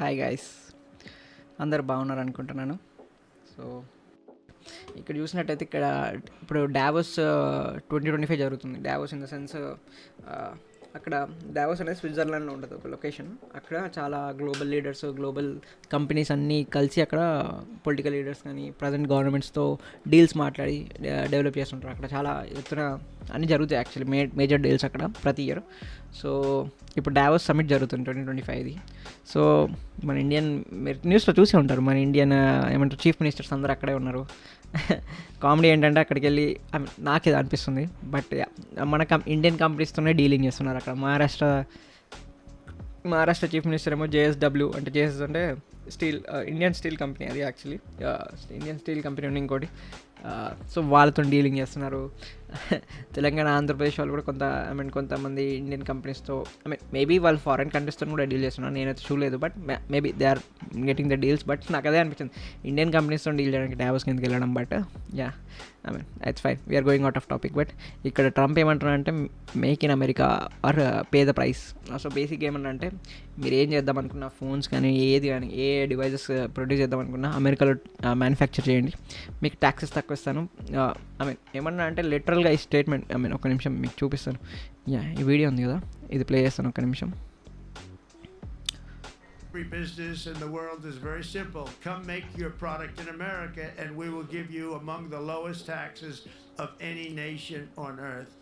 Hi guys అందరు బాగున్నారు అనుకుంటున్నాను. సో ఇక్కడ చూసినట్టయితే ఇక్కడ ఇప్పుడు డావోస్ ట్వంటీ ట్వంటీ ఫైవ్ జరుగుతుంది. డావోస్ ఇన్ ద సెన్స్ అక్కడ డావోస్ అనేది స్విట్జర్లాండ్లో ఉంటుంది ఒక లొకేషన్. అక్కడ చాలా గ్లోబల్ లీడర్స్ గ్లోబల్ కంపెనీస్ అన్నీ కలిసి అక్కడ పొలిటికల్ లీడర్స్ కానీ ప్రజెంట్ గవర్నమెంట్స్తో డీల్స్ మాట్లాడి డెవలప్ చేస్తుంటారు. అక్కడ చాలా ఎత్తున అన్నీ జరుగుతాయి యాక్చువల్లీ. మే మేజర్ డీల్స్ అక్కడ ప్రతి ఇయర్. సో ఇప్పుడు డావోస్ సమిట్ జరుగుతుంది ట్వంటీ ట్వంటీ ఫైవ్ది. సో మన ఇండియన్ మీరు న్యూస్లో చూసే ఉంటారు. మన ఇండియన్ ఏమంటారు చీఫ్ మినిస్టర్స్ అందరూ అక్కడే ఉన్నారు. కామెడీ ఏంటంటే అక్కడికి వెళ్ళి నాకు ఇది అనిపిస్తుంది. బట్ మన కం ఇండియన్ కంపెనీస్తోనే డీలింగ్ చేస్తున్నారు అక్కడ. మహారాష్ట్ర మహారాష్ట్ర చీఫ్ మినిస్టర్ ఏమో జేఎస్డబ్ల్యూ అంటే జేఎస్ అంటే స్టీల్ ఇండియన్ స్టీల్ కంపెనీ అది యాక్చువల్లీ ఇండియన్ స్టీల్ కంపెనీ ఉంది ఇంకోటి. సో వాళ్ళతో డీలింగ్ చేస్తున్నారు. తెలంగాణ ఆంధ్రప్రదేశ్ వాళ్ళు కూడా కొంత ఐ మీన్ కొంతమంది ఇండియన్ కంపెనీస్తో ఐ మీన్ మేబీ వాళ్ళు ఫారెన్ కంట్రీస్తో కూడా డీల్ చేస్తున్నారు. నేనైతే చూడలేదు but maybe they are getting the deals but నాకు అదే అనిపించింది. ఇండియన్ కంపెనీస్తో డీల్ చేయడానికి డావోస్ కిందకి వెళ్ళడం but ya I mean it's fine we're going out of topic but ఇక్కడ ట్రంప్ ఏమంటున్నారంటే make in America or pay the price so basic ఏమన్నా అంటే మీరు ఏం చేద్దాం అనుకున్న ఫోన్స్ కానీ ఏది కానీ ఏ డివైజెస్ ప్రొడ్యూస్ uh, చేద్దాం అనుకున్నా అమెరికాలో మ్యానుఫ్యాక్చర్ uh, చేయండి. మీకు ట్యాక్సెస్ తక్కువ ఇస్తాను. ఐ మీన్ ఏమన్నా అంటే లిటరల్గా ఈ స్టేట్మెంట్ ఐ మీన్ ఒక నిమిషం మీకు చూపిస్తాను యా ఈ వీడియో ఉంది కదా ఇది ప్లే చేస్తాను ఒక నిమిషం Every business in the world is very simple. Come make your product in America, and we will give you among the lowest taxes of any nation on earth.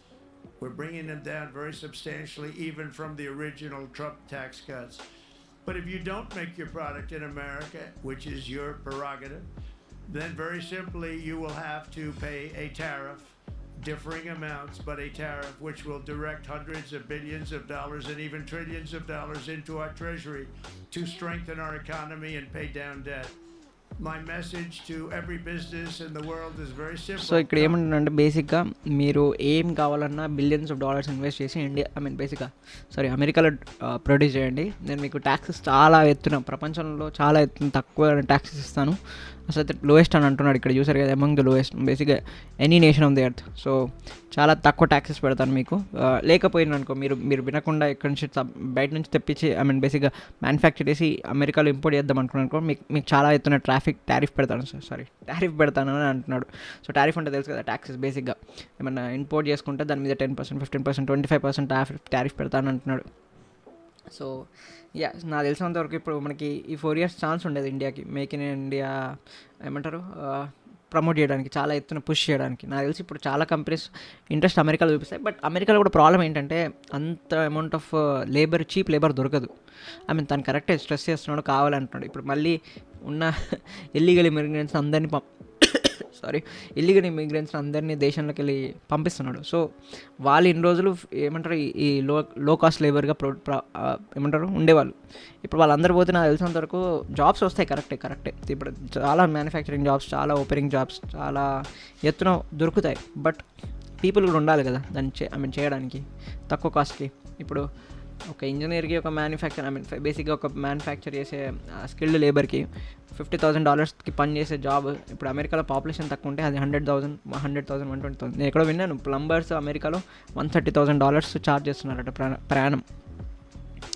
We're bringing them down very substantially, even from the original Trump tax cuts. But if you don't make your product in America, which is your prerogative, then very simply you will have to pay a tariff, differing amounts, but a tariff which will direct hundreds of billions of dollars and even trillions of dollars into our treasury to strengthen our economy and pay down debt. My message to every business in the world is very simple. So ఇక్కడ ఏమంటుందంటే బేసిక్గా మీరు ఏం కావాలన్నా billions of dollars invest చేసి India I mean బేసిక్గా sorry అమెరికాలో produce చేయండి నేను మీకు ట్యాక్సెస్ చాలా ఎత్తున ప్రపంచంలో చాలా ఎత్తున తక్కువ ట్యాక్సెస్ ఇస్తాను అసలు అయితే లోయెస్ట్ అని అంటున్నాడు ఇక్కడ చూసారు కదా అమంగ్ ద లోయెస్ట్ బేసిక్గా any nation of the earth so చాలా తక్కువ ట్యాక్సెస్ పెడతాను మీకు. Uh, ఆ, అనుకో మీరు మీరు వినకుండా ఇక్కడ నుంచి బయట నుంచి తెప్పించి ఐ మీన్ బేసిక్గా మ్యానుఫ్యాక్చర్ చేసి అమెరికాలో ఇంపోర్ట్ చేద్దాం అనుకున్నాను మీకు మీకు చాలా ఎత్తున ట్రాఫిక్ టారిఫ్ పెడతాను సార్. సారీ టారిఫ్ పెడతాను అని అంటున్నాడు. సో టారిఫ్ అంటే తెలుసు కదా ట్యాక్సెస్ బేసిక్గా ఏమన్నా ఇంపోర్ట్ చేసుకుంటే దాని మీద ten percent fifteen percent twenty five percent tariff tariff పెడతాను అంటున్నాడు. సో యా నాకు తెలిసినంత వరకు ఇప్పుడు మనకి ఈ ఫోర్ ఇయర్స్ ఛాన్స్ ఉండేది ఇండియాకి. మేక్ ఇన్ ఇండియా ఏమంటారు? ప్రమోట్ చేయడానికి చాలా ఎత్తున పుష్ చేయడానికి. నాకు తెలిసి ఇప్పుడు చాలా కంపెనీస్ ఇంట్రెస్ట్ అమెరికాలో చూపిస్తాయి. బట్ అమెరికాలో కూడా ప్రాబ్లం ఏంటంటే అంత amount of labour cheap labour దొరకదు. ఐ మీన్ తను కరెక్టే స్ట్రెస్ చేస్తున్నాడు కావాలంటున్నాడు. ఇప్పుడు మళ్ళీ ఉన్న ఇల్లీగల్ ఇమిగ్రెంట్స్ అందరినీ సారీ ఇల్లీగల్ ఇమిగ్రెంట్స్ అందరినీ దేశంలోకి వెళ్ళి పంపిస్తున్నాడు. సో వాళ్ళు ఇన్ని రోజులు ఏమంటారు ఈ- లో లో కాస్ట్ లేబర్గా ప్రో ఏమంటారు ఉండేవాళ్ళు. ఇప్పుడు వాళ్ళందరూ పోతే నాకు తెలిసినంత వరకు జాబ్స్ వస్తాయి కరెక్టే కరెక్టే ఇప్పుడు చాలా మ్యానుఫ్యాక్చరింగ్ జాబ్స్ చాలా ఓపెనింగ్ జాబ్స్ చాలా ఎత్తున దొరుకుతాయి. బట్ పీపుల్ కూడా ఉండాలి కదా దాన్ని చే ఐ మీన్ చేయడానికి తక్కువ కాస్ట్కి ఇప్పుడు ఒక ఇంజనీర్కి ఒక మ్యానుఫ్యాక్చర్ ఐ మీన్ బేసిక్గా ఒక మ్యానుఫ్యాక్చర్ చేసే స్కిల్డ్ లేబర్కి ఫిఫ్టీ థౌసండ్ డాలర్స్కి పని చేసే జాబ్ ఇప్పుడు అమెరికాలో పాపులేషన్ తక్కువ ఉంటే అది hundred thousand hundred thousand one twenty thousand నేను ఎక్కడో విన్నాను ప్లంబర్స్ అమెరికాలో one thirty thousand dollars charge చేస్తున్నారట ప్రయాణం.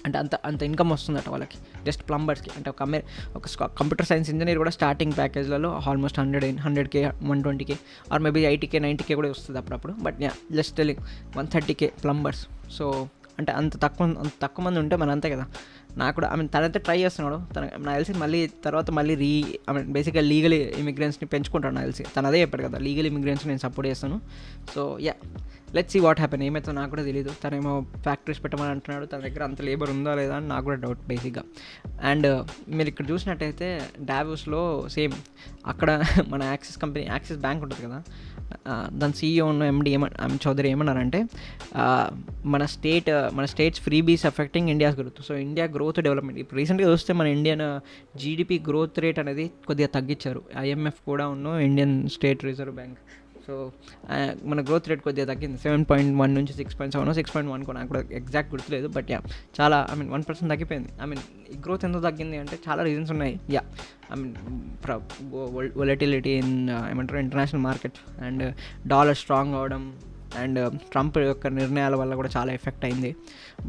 అంటే అంత అంత ఇన్కమ్ వస్తుందట వాళ్ళకి జస్ట్ ప్లంబర్స్కి అంటే ఒక అమెరి ఒక కంప్యూటర్ సైన్స్ ఇంజనీర్ కూడా starting ప్యాకేజ్లలో almost hundred hundred K one twenty K or maybe eighty K ninety K కూడా వస్తుంది అప్పుడప్పుడు. But just telling one thirty K plumbers so అంటే అంత తక్కువ అంత తక్కువ మంది ఉంటే మన అంతే కదా. నాకు కూడా ఐ మీన్ తనైతే ట్రై చేస్తున్నాడు. తన నాకు తెలిసి మళ్ళీ తర్వాత మళ్ళీ రీ ఐ మీన్ బేసిక్గా లీగల్ ఇమిగ్రెంట్స్ని పెంచుకుంటాడు నాకు తెలిసి. తను అదే చెప్పాడు కదా లీగల్ ఇమిగ్రెంట్స్ నేను సపోర్ట్ చేస్తాను. So ya let see what happen ఏమైతే నాకు కూడా తెలియదు తనేమో ఫ్యాక్టరీస్ పెట్టమని అంటున్నాడు. తన దగ్గర అంత లేబర్ ఉందా లేదా అని నాకు కూడా డౌట్ బేసిక్గా అండ్ మీరు ఇక్కడ చూసినట్టయితే డావోస్లో సేమ్ అక్కడ మన యాక్సిస్ కంపెనీ యాక్సిస్ బ్యాంక్ ఉంటుంది కదా. దాని సీఈఓ ఎండి ఏమ ఆమె చౌదరి ఏమన్నారంటే మన స్టేట్ uh, మన states freebies affecting India's growth so India growth development ఇప్పుడు రీసెంట్గా చూస్తే మన ఇండియన్ జీడిపి గ్రోత్ రేట్ అనేది కొద్దిగా తగ్గించారు. ఐఎంఎఫ్ కూడా ఉన్న Indian state reserve bank so మన గ్రోత్ రేట్ కొద్దిగా తగ్గింది. సెవెన్ పాయింట్ వన్ నుంచి six point seven six point one నాకు కూడా ఎగ్జాక్ట్ గుర్తులేదు బట్ యా చాలా ఐ మీన్ వన్ పర్సెంట్ తగ్గిపోయింది. ఐ మీన్ ఈ గ్రోత్ ఎందుకు తగ్గింది అంటే చాలా రీజన్స్ ఉన్నాయి. Ya I mean volatility in ఏమంటారు international market and dollar strong అవడం అండ్ ట్రంప్ uh, యొక్క నిర్ణయాల వల్ల కూడా చాలా ఎఫెక్ట్ అయింది.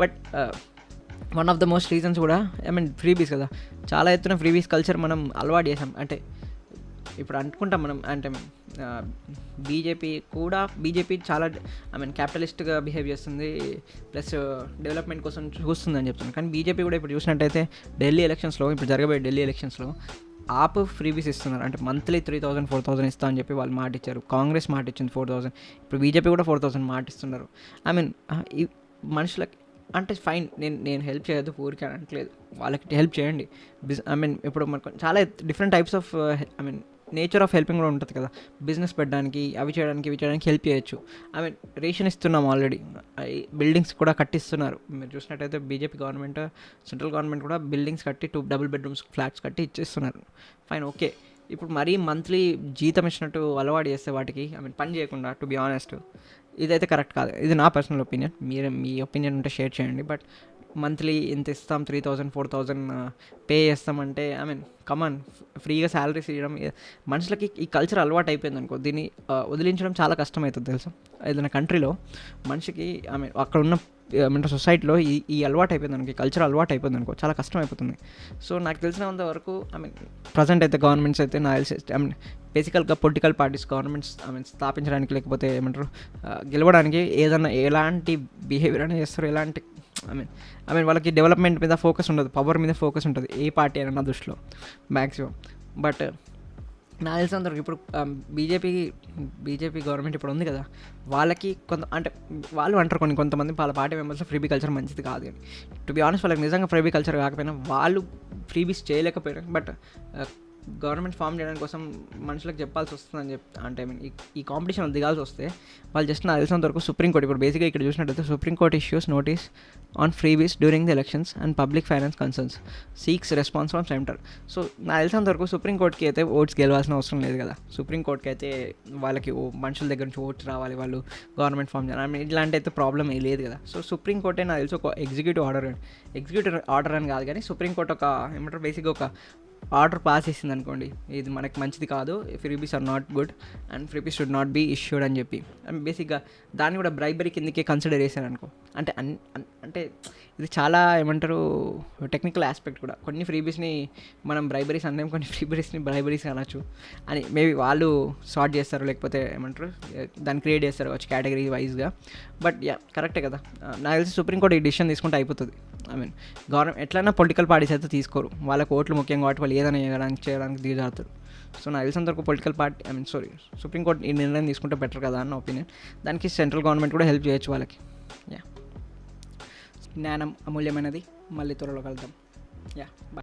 But one of the most reasons కూడా ఐ మీన్ ఫ్రీబీస్ కదా. చాలా ఎత్తున ఫ్రీబీస్ కల్చర్ మనం అలవాటు చేసాం అంటే ఇప్పుడు అనుకుంటాం మనం అంటే బీజేపీ కూడా బీజేపీ చాలా ఐ మీన్ క్యాపిటలిస్ట్గా బిహేవ్ చేస్తుంది ప్లస్ డెవలప్మెంట్ కోసం చూస్తుందని చెప్తున్నాను కానీ బీజేపీ కూడా ఇప్పుడు చూసినట్టయితే ఢిల్లీ ఎలక్షన్స్లో ఇప్పుడు జరగబోయే ఢిల్లీ ఎలక్షన్స్లో ఆప్ ఫ్రీబీస్ ఇస్తున్నారు. అంటే monthly three thousand four thousand ఇస్తా అని చెప్పి వాళ్ళు మాట ఇచ్చారు కాంగ్రెస్ మాట ఇచ్చింది ఫోర్ థౌసండ్ ఇప్పుడు బీజేపీ కూడా ఫోర్ థౌసండ్ మాట ఇస్తున్నారు ఐ మీన్ ఈ మనుషులకి అంటే ఫైన్ నేను నేను హెల్ప్ చేయొద్దు ఊరికే అని అనట్లేదు. వాళ్ళకి హెల్ప్ చేయండి. బిజ్ ఐ మీన్ ఇప్పుడు మనకు చాలా different types of I mean nature of helping కూడా ఉంటుంది కదా. బిజినెస్ పెట్టడానికి అవి చేయడానికి ఇవి చేయడానికి హెల్ప్ చేయొచ్చు. ఐ మీన్ రేషన్ ఇస్తున్నాం ఆల్రెడీ. బిల్డింగ్స్ కూడా కట్టిస్తున్నారు. మీరు చూసినట్టయితే బీజేపీ గవర్నమెంట్ సెంట్రల్ గవర్నమెంట్ కూడా బిల్డింగ్స్ కట్టి టూ డబుల్ బెడ్రూమ్స్ ఫ్లాట్స్ కట్టి ఇచ్చేస్తున్నారు. Fine okay. ఇప్పుడు మరీ మంత్లీ జీతం ఇచ్చినట్టు అలవాటు చేస్తే వాటికి ఐ మీన్ పని చేయకుండా టు బి ఆనెస్ట్ ఇదైతే కరెక్ట్ కాదు. ఇది నా పర్సనల్ ఒపీనియన్. మీరు మీ ఒపీనియన్ ఉంటే షేర్ చేయండి. బట్ మంత్లీ ఇంత ఇస్తాం three thousand four thousand pay చేస్తామంటే ఐ మీన్ కమాన్ ఫ్రీగా శాలరీస్ ఇవ్వడం మనుషులకి ఈ కల్చర్ అలవాటు అయిపోయింది అనుకో దీన్ని వదిలించడం చాలా కష్టం అవుతుంది తెలుసా? ఏదైనా కంట్రీలో మనిషికి ఐ మీన్ అక్కడ ఉన్న ఏమంటే సొసైటీలో ఈ ఈ అలవాటు అయిపోయింది అనుకో ఈ కల్చర్ అలవాటు అయిపోయింది అనుకో చాలా కష్టం అయిపోతుంది సో నాకు తెలిసినంత వరకు ఐ మీన్ ప్రజెంట్ అయితే గవర్నమెంట్స్ అయితే నా ఐ మీన్ బేసికల్గా political parties governments I mean స్థాపించడానికి లేకపోతే ఏమంటారు గెలవడానికి ఏదైనా ఎలాంటి బిహేవియర్ అనేది చేస్తారు ఎలాంటి ఐ మీన్ ఐ మీన్ వాళ్ళకి డెవలప్మెంట్ మీద ఫోకస్ ఉండదు పవర్ మీద ఫోకస్ ఉంటుంది ఏ పార్టీ అయినా నా దృష్టిలో మ్యాక్సిమం బట్ uh, నాకు తెలిసినంతవరకు ఇప్పుడు బీజేపీ బీజేపీ గవర్నమెంట్ ఇప్పుడు ఉంది కదా వాళ్ళకి కొంత అంటే వాళ్ళు అంటారు కొన్ని కొంతమంది వాళ్ళ పార్టీ మెంబర్స్ ఫ్రీబీ కల్చర్ మంచిది కాదు అని. టు బి ఆనెస్ట్ వాళ్ళకి నిజంగా ఫ్రీబీ కల్చర్ కాకపోయినా వాళ్ళు ఫ్రీబీస్ చేయలేకపోయినా బట్ గవర్నమెంట్ ఫామ్ చేయడం కోసం మనుషులకు చెప్పాల్సి వస్తుందని చెప్పి అంటే ఐ మీన్ ఈ కాంపిటీషన్ దిగాల్సి వస్తే వాళ్ళు జస్ట్ నాకు తెలిసినంత వరకు సుప్రీంకోర్టు ఇప్పుడు బేసిక్గా ఇక్కడ చూసినట్టయితే supreme court issues notice on freebies during the elections and public finance concerns seeks response from centre so నాకు తెలిసినంత వరకు సుప్రీంకోర్టుకి అయితే ఓట్స్ గెలవాల్సిన అవసరం లేదు కదా. సుప్రీంకోర్టుకి అయితే వాళ్ళకి ఓ- మనుషుల దగ్గర నుంచి ఓట్స్ రావాలి వాళ్ళు గవర్నమెంట్ ఫామ్ చేయాలి. ఐ మీన్ ఇట్లాంటి అయితే ప్రాబ్లం ఏ లేదు కదా. సో సుప్రీంకోర్టే నాకు తెలిసి ఒక ఎగ్జిక్యూటివ్ ఆర్డర్ ఎగ్జిక్యూటివ్ ఆర్డర్ అని కాదు కానీ సుప్రీంకోర్టు ఒక ఏమంటారు బేసిక్గా ఒక ఆర్డర్ పాస్ చేసింది అనుకోండి ఇది మనకి మంచిది కాదు freebies are not good and freebies should not be issued అని చెప్పి. అండ్ బేసిక్గా దాన్ని కూడా బ్రైబరీ కిందకే కన్సిడర్ చేశాను అనుకో. అంటే అన్- అంటే ఇది చాలా ఏమంటారు టెక్నికల్ ఆస్పెక్ట్ కూడా. కొన్ని ఫ్రీబీస్ని మనం బ్రైబరీస్ అన్నాం కొన్ని ఫ్రీబరీస్ని బ్రైబరీస్ అనొచ్చు అని మేబీ వాళ్ళు సార్ట్ చేస్తారు లేకపోతే ఏమంటారు దాన్ని క్రియేట్ చేస్తారు వచ్చి కేటగిరీ వైజ్గా. బట్ యా కరెక్టే కదా. నాకు తెలిసి సుప్రీంకోర్టు ఈ డిసిషన్ తీసుకుంటే అయిపోతుంది. ఐ మీన్ గవర్నమెంట్ ఎట్లయినా పొలిటికల్ పార్టీస్ అయితే తీసుకోరు. వాళ్ళకి ఓట్లు ముఖ్యం కాబట్టి వాళ్ళు ఏదైనా చేయడానికి చేయడానికి దిగజారుతారు. సో నాకు తెలిసినంత వరకు political party I mean sorry supreme court ఈ నిర్ణయం తీసుకుంటే బెటర్ కదా అన్న ఒపీనియన్ దానికి సెంట్రల్ గవర్నమెంట్ కూడా హెల్ప్ చేయొచ్చు వాళ్ళకి. యా జ్ఞానం అమూల్యమైనది. మళ్ళీ త్వరలో కలుద్దాం. Yeah bye